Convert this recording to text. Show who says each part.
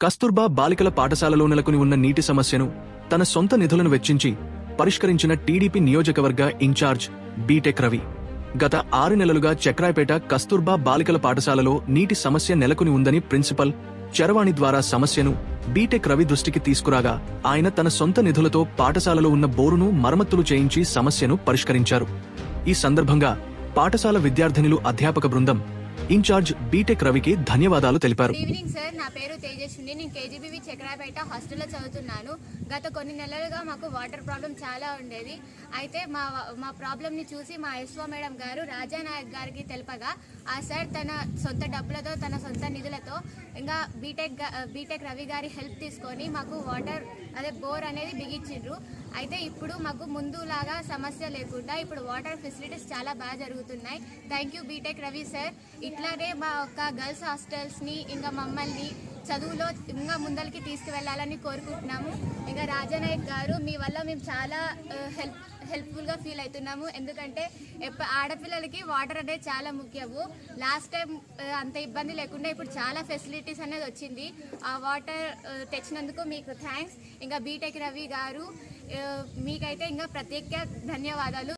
Speaker 1: కస్తూర్బా బాలికల పాఠశాలలో నెలకొని ఉన్న నీటి సమస్యను తన సొంత నిధులను వెచ్చించి పరిష్కరించిన టీడీపీ నియోజకవర్గ ఇన్ఛార్జ్ బీటెక్ రవి. గత ఆరు నెలలుగా చక్రాయపేట కస్తూర్బా బాలికల పాఠశాలలో నీటి సమస్య నెలకొని ఉందని ప్రిన్సిపల్ చరవాణి ద్వారా సమస్యను బీటెక్ రవి దృష్టికి తీసుకురాగా ఆయన తన సొంత నిధులతో పాఠశాలలో ఉన్న బోరును మరమ్మతులు చేయించి సమస్యను పరిష్కరించారు. ఈ సందర్భంగా పాఠశాల విద్యార్థినులు అధ్యాపక బృందం ఇన్ఛార్జ్ బీటెక్ రవికి ధన్యవాదాలు తెలిపారు.
Speaker 2: ఈవినింగ్ సార్ నా పేరు తేజస్విని నేను కేజీబీవి చక్రాపేట హాస్టల్లో చదువుతున్నాను. గత కొన్ని నెలలుగా మాకు వాటర్ ప్రాబ్లం చాలా ఉండేది. అయితే మా మా ప్రాబ్లంని చూసి మా ఎస్ఓ మేడం గారు రాజా నాయక్ గారికి తెలుపగా ఆ సార్ తన సొంత డబ్బులతో తన సొంత నిధులతో ఇంకా బీటెక్ బీటెక్ రవి గారి హెల్ప్ తీసుకొని మాకు వాటర్ అదే బోర్ అనేది బిగించిండ్రు. అయితే ఇప్పుడు మాకు ముందులాగా సమస్య లేకుండా ఇప్పుడు వాటర్ ఫెసిలిటీస్ చాలా బాగా జరుగుతున్నాయి. Thank you B Tech Ravi sir ఇట్లానే మా యొక్క గర్ల్స్ హాస్టల్స్ని ఇంకా మమ్మల్ని చదువులో ఇంకా ముందరికి తీసుకువెళ్ళాలని కోరుకుంటున్నాము. ఇంకా రాజానాయక్ గారు మీ వల్ల మేము చాలా హెల్ప్ హెల్ప్ఫుల్గా ఫీల్ అవుతున్నాము. ఎందుకంటే ఎప్ప ఆడపిల్లలకి వాటర్ అనేది చాలా ముఖ్యము. లాస్ట్ టైం uh, అంత ఇబ్బంది లేకుండా ఇప్పుడు చాలా ఫెసిలిటీస్ అనేది వచ్చింది. ఆ వాటర్ uh, తెచ్చినందుకు మీకు థ్యాంక్స్ ఇంకా బీటెక్ రవి గారు uh, మీకైతే ఇంకా ప్రత్యేక ధన్యవాదాలు.